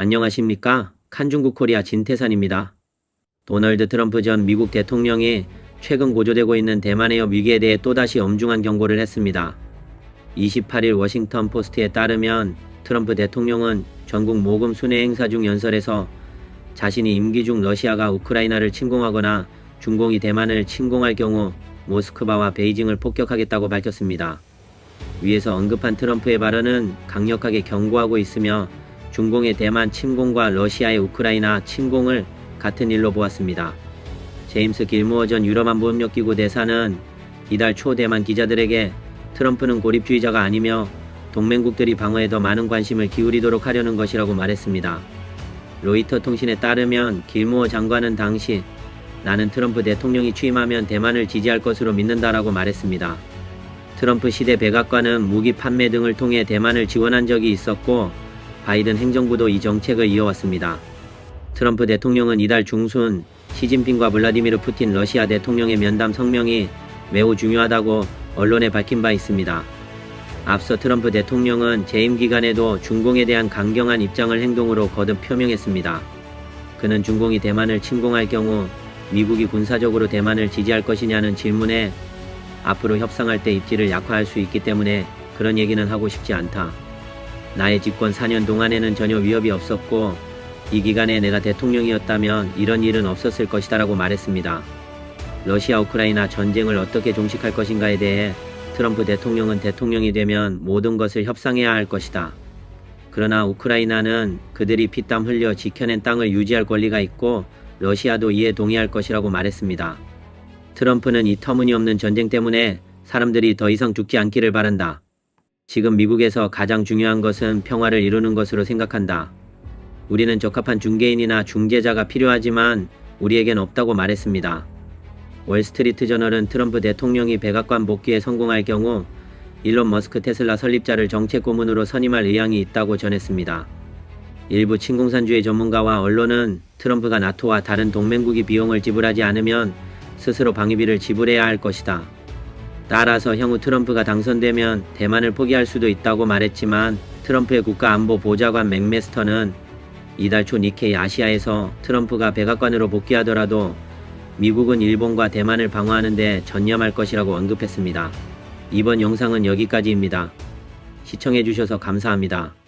안녕하십니까? 칸중국 코리아 진태산입니다. 도널드 트럼프 전 미국 대통령이 최근 고조되고 있는 대만해협 위기에 대해 또다시 엄중한 경고를 했습니다. 28일 워싱턴 포스트에 따르면 트럼프 대통령은 전국 모금 순회 행사 중 연설에서 자신이 임기 중 러시아가 우크라이나를 침공하거나 중공이 대만을 침공할 경우 모스크바와 베이징을 폭격하겠다고 밝혔습니다. 위에서 언급한 트럼프의 발언은 강력하게 경고하고 있으며 중공의 대만 침공과 러시아의 우크라이나 침공을 같은 일로 보았습니다. 제임스 길모어 전 유럽 안보협력기구 대사는 이달 초 대만 기자들에게 트럼프는 고립주의자가 아니며 동맹국들이 방어에 더 많은 관심을 기울이도록 하려는 것이라고 말했습니다. 로이터 통신에 따르면 길모어 장관은 당시 나는 트럼프 대통령이 취임하면 대만을 지지할 것으로 믿는다라고 말했습니다. 트럼프 시대 백악관은 무기 판매 등을 통해 대만을 지원한 적이 있었고 바이든 행정부도 이 정책을 이어왔습니다. 트럼프 대통령은 이달 중순 시진핑과 블라디미르 푸틴 러시아 대통령의 면담 성명이 매우 중요하다고 언론에 밝힌 바 있습니다. 앞서 트럼프 대통령은 재임 기간에도 중공에 대한 강경한 입장을 행동으로 거듭 표명했습니다. 그는 중공이 대만을 침공할 경우 미국이 군사적으로 대만을 지지할 것이냐는 질문에 앞으로 협상할 때 입지를 약화할 수 있기 때문에 그런 얘기는 하고 싶지 않다. 나의 집권 4년 동안에는 전혀 위협이 없었고 이 기간에 내가 대통령이었다면 이런 일은 없었을 것이다 라고 말했습니다. 러시아 우크라이나 전쟁을 어떻게 종식할 것인가에 대해 트럼프 대통령은 대통령이 되면 모든 것을 협상해야 할 것이다. 그러나 우크라이나는 그들이 피땀 흘려 지켜낸 땅을 유지할 권리가 있고 러시아도 이에 동의할 것이라고 말했습니다. 트럼프는 이 터무니없는 전쟁 때문에 사람들이 더 이상 죽지 않기를 바란다. 지금 미국에서 가장 중요한 것은 평화를 이루는 것으로 생각한다. 우리는 적합한 중개인이나 중재자가 필요하지만 우리에겐 없다고 말했습니다. 월스트리트 저널은 트럼프 대통령이 백악관 복귀에 성공할 경우 일론 머스크 테슬라 설립자를 정책 고문으로 선임할 의향이 있다고 전했습니다. 일부 친공산주의 전문가와 언론은 트럼프가 나토와 다른 동맹국이 비용을 지불하지 않으면 스스로 방위비를 지불해야 할 것이다. 따라서 향후 트럼프가 당선되면 대만을 포기할 수도 있다고 말했지만 트럼프의 국가안보 보좌관 맥메스터는 이달 초 니케이 아시아에서 트럼프가 백악관으로 복귀하더라도 미국은 일본과 대만을 방어하는데 전념할 것이라고 언급했습니다. 이번 영상은 여기까지입니다. 시청해주셔서 감사합니다.